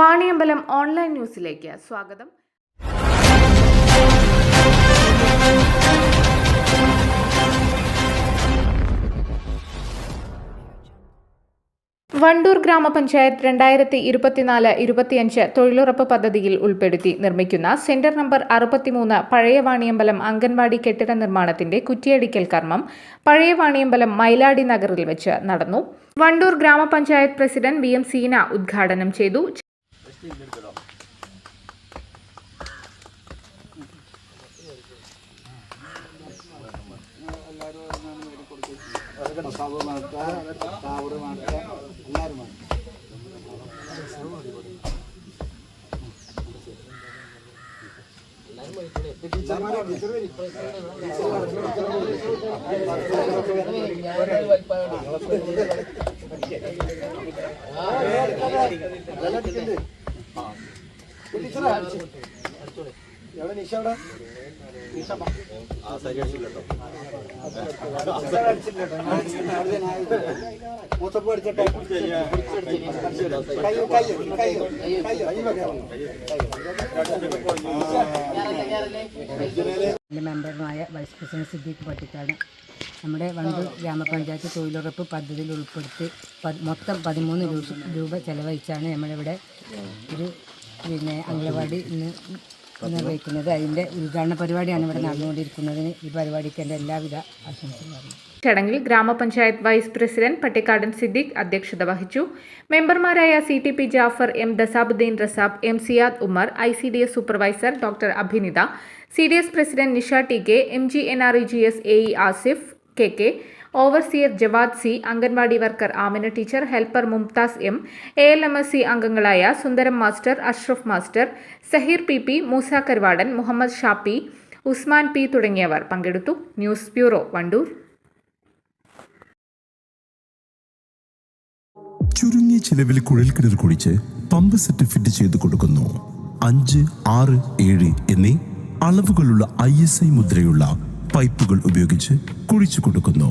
Vaniyambalam online ന്യൂസിലേക്ക് സ്വാഗതം. വണ്ടൂർ ഗ്രാമപഞ്ചായത്ത് രണ്ടായിരത്തി ഇരുപത്തിനാല് ഇരുപത്തിയഞ്ച് തൊഴിലുറപ്പ് പദ്ധതിയിൽ ഉൾപ്പെടുത്തി നിർമ്മിക്കുന്ന സെന്റർ നമ്പർ അറുപത്തിമൂന്ന് പഴയ വാണിയമ്പലം അംഗൻവാടി കെട്ടിട നിർമ്മാണത്തിന്റെ കുറ്റിയടിക്കൽ കർമ്മം പഴയ വാണിയമ്പലം മൈലാടി നഗറിൽ വെച്ച് നടന്നു. വണ്ടൂർ ഗ്രാമപഞ്ചായത്ത് പ്രസിഡന്റ് വി എം സീന ഉദ്ഘാടനം ചെയ്തു. എവിടെ നിഷ എവിടെ നിഷ ബാ. മൂത്തപ്പ് മെമ്പറുമായ വൈസ് പ്രസിഡന്റ് സിദ്ദീഖ് പട്ടിക്കാട്. നമ്മുടെ വണ്ടൂർ ഗ്രാമപഞ്ചായത്ത് തൊഴിലുറപ്പ് പദ്ധതിയിൽ ഉൾപ്പെടുത്തി മൊത്തം പതിമൂന്ന് രൂപ ചെലവഴിച്ചാണ് നമ്മളിവിടെ ഒരു പിന്നെ അംഗനവാടി ഇന്ന് നിർവഹിക്കുന്നത്. അതിന്റെ ഉദ്ഘാടന പരിപാടിയാണ് ഇവിടെ നടന്നുകൊണ്ടിരിക്കുന്നതിന് ഈ പരിപാടിക്ക് എന്റെ എല്ലാവിധ ആശംസകളും ചടങ്ങിൽ ഗ്രാമപഞ്ചായത്ത് വൈസ് പ്രസിഡന്റ് പട്ടിക്കാടൻ സിദ്ദിഖ് അധ്യക്ഷത വഹിച്ചു. മെമ്പർമാരായ C T P Jafar M Dasabuddin Rasab M Siyad Umar I C D S supervisor doctor Abhinitha C D S president Nisha T K M G N R E G S A E Asif K K overseer Javad C anganwadi worker Amina teacher helper Mumtaz M A L M S C അംഗങ്ങളായ Sundaram master Ashraf master Saheer P P Moosa Karuvadan Muhammad Shafi Usman P തുടങ്ങിയവർ പങ്കെടുത്തു. News bureau Wandoor. ചുരുങ്ങിയ ചിലവിൽ കുഴൽക്കിണർ കുഴിച്ച് pump set fit ചെയ്ത് കൊടുക്കുന്നു. അഞ്ച് ആറ് ഏഴ് എന്നീ അളവുകളുള്ള ഐ എസ് ഐ മുദ്രയുള്ള പൈപ്പുകൾ ഉപയോഗിച്ച് കുഴിച്ചു കൊടുക്കുന്നു.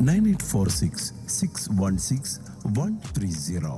nine eight four six six one six one three zero